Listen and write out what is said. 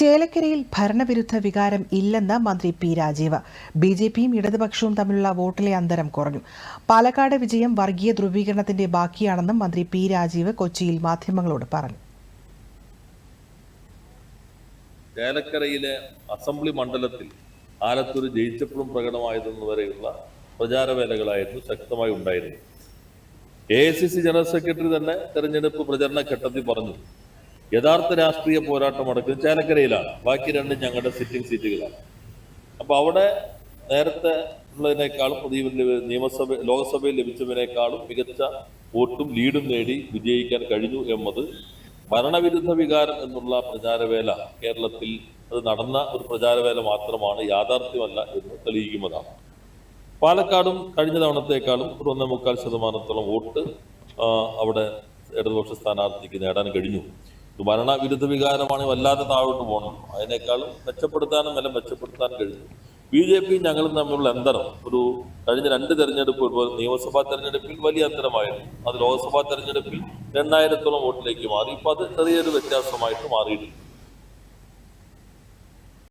ചേലക്കരയിൽ ഭരണവിരുദ്ധ വികാരം ഇല്ലെന്ന് മന്ത്രി പി രാജീവ്. ബി ജെ പിയും ഇടതുപക്ഷവും തമ്മിലുള്ള വോട്ടിലെ അന്തരം കുറഞ്ഞു. പാലക്കാട് വിജയം വർഗീയ ധ്രുവീകരണത്തിന്റെ ബാക്കിയാണെന്നും മന്ത്രി പി രാജീവ് കൊച്ചിയിൽ മാധ്യമങ്ങളോട് പറഞ്ഞു. ചേലക്കരയിലെ അസംബ്ലി മണ്ഡലത്തിൽ ആലത്തൂർ ജയിച്ചപ്പോഴും പ്രകടമായതെന്ന് വരെയുള്ള പ്രചാരവേലകളായിരുന്നു ശക്തമായി ഉണ്ടായിരുന്നത്. എ ജനറൽ സെക്രട്ടറി തന്നെ തെരഞ്ഞെടുപ്പ് പ്രചരണ ഘട്ടത്തിൽ പറഞ്ഞു. യഥാർത്ഥ രാഷ്ട്രീയ പോരാട്ടം നടക്കുന്നത് ചേലക്കരയിലാണ്. ബാക്കി രണ്ടും ഞങ്ങളുടെ സിറ്റിംഗ് സീറ്റുകളാണ് അപ്പൊ അവിടെ നേരത്തെ ഉള്ളതിനേക്കാളും പുതിയ നിയമസഭ ലോക്സഭയിൽ ലഭിച്ചതിനേക്കാളും മികച്ച വോട്ടും ലീഡും നേടി വിജയിക്കാൻ കഴിഞ്ഞു എന്നത് ഭരണവിരുദ്ധ വികാരം എന്നുള്ള പ്രചാരവേല കേരളത്തിൽ അത് നടന്ന ഒരു പ്രചാരവേല മാത്രമാണ് യാഥാർത്ഥ്യമല്ല എന്ന് തെളിയിക്കുന്നതാണ്. പാലക്കാടും കഴിഞ്ഞ തവണത്തേക്കാളും ഒരു ഒന്നേ മുക്കാൽ ശതമാനത്തോളം വോട്ട് അവിടെ ഇടതുപക്ഷ സ്ഥാനാർത്ഥിക്ക് നേടാൻ കഴിഞ്ഞു. ഭരണവിരുദ്ധ വികാരമാണ് വല്ലാതെ താഴോട്ട് പോകണം. അതിനേക്കാളും മെച്ചപ്പെടുത്താനും വില മെച്ചപ്പെടുത്താൻ കഴിഞ്ഞു ബി ജെ പി ഞങ്ങളും തമ്മിലുള്ള അന്തരം ഒരു കഴിഞ്ഞ രണ്ട് തെരഞ്ഞെടുപ്പ് നിയമസഭാ തെരഞ്ഞെടുപ്പിൽ വലിയ അന്തരമായിരുന്നു. അത് ലോക്സഭാ തെരഞ്ഞെടുപ്പിൽ രണ്ടായിരത്തോളം വോട്ടിലേക്ക് മാറി. ഇപ്പം അത് ചെറിയൊരു വ്യത്യാസമായിട്ട് മാറിയിട്ടുണ്ട്.